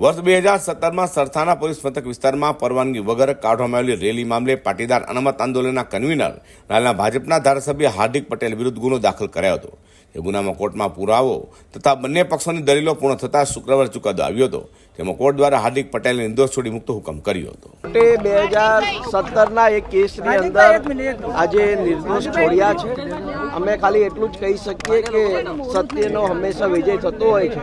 વર્ષ બે હજાર સત્તરમાં સરથાના પોલીસ મથક વિસ્તારમાં પરવાનગી વગર કાઢવામાં આવેલી રેલી મામલે પાટીદાર અનામત આંદોલનના કન્વીનર હાલના ભાજપના ધારાસભ્ય હાર્દિક પટેલ વિરુદ્ધ ગુનો દાખલ કરાયો હતો. એ ગુનામાં કોર્ટમાં પુરાવો તથા બંને પક્ષોની દલીલો પૂર્ણ થતાં શુક્રવારે ચુકાદો આવ્યો હતો જેમાં કોર્ટ દ્વારા હાર્દિક પટેલને નિર્દોષ છોડી મુક્ત હુકમ કર્યો હતો. બે હજાર સત્તરના એક કેસની અંદર આજે નિર્દોષ છોડ્યા છે. અમે ખાલી એટલું જ કહી શકીએ કે સત્યનો હંમેશા વિજય થતો હોય છે.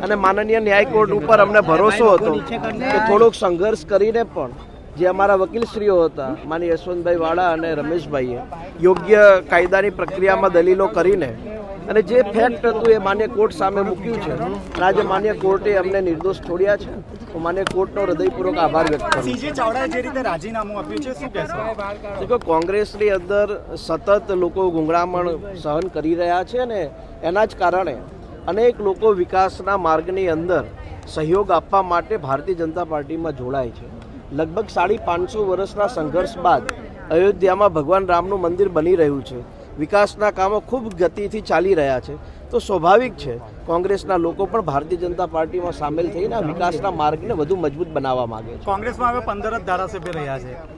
અને માનનીય ન્યાય કોર્ટ ઉપર અમને ભરોસો હતો કે થોડોક સંઘર્ષ કરીને પણ જે અમારા વકીલશ્રીઓ હતા માની યશવંતભાઈ વાળા અને રમેશભાઈએ યોગ્ય કાયદાની પ્રક્રિયામાં દલીલો કરીને અને જે ફેક્ટ હતું એ માન્ય કોર્ટ સામે મૂક્યું છે. અને આજે માન્ય કોર્ટે અમને નિર્દોષ છોડ્યા છે. હું માન્ય કોર્ટનો હૃદયપૂર્વક આભાર વ્યક્ત કરું સીજે ચાવડાએ જે રીતે રાજીનામું આપ્યું છે શું કહેશો? દેખો કોંગ્રેસની અંદર સતત લોકો ગુંગળામણ સહન કરી રહ્યા છે ને એના જ કારણે અનેક લોકો વિકાસના માર્ગની અંદર સહયોગ આપવા માટે ભારતીય જનતા પાર્ટીમાં જોડાય છે. લગભગ સાડી પાંચસો વર્ષના સંઘર્ષ બાદ અયોધ્યામાં ભગવાન રામનું મંદિર બની રહ્યું છે. વિકાસના કામો ખૂબ ગતિથી ચાલી રહ્યા છે. તો સ્વાભાવિક છે, કોંગ્રેસના લોકો પણ ભારતીય જનતા પાર્ટીમાં સામેલ થઈને આ વિકાસના માર્ગને વધુ મજબૂત બનાવવા માંગે છે. કોંગ્રેસમાં હવે પંદર જ ધારાસભ્ય રહ્યા છે.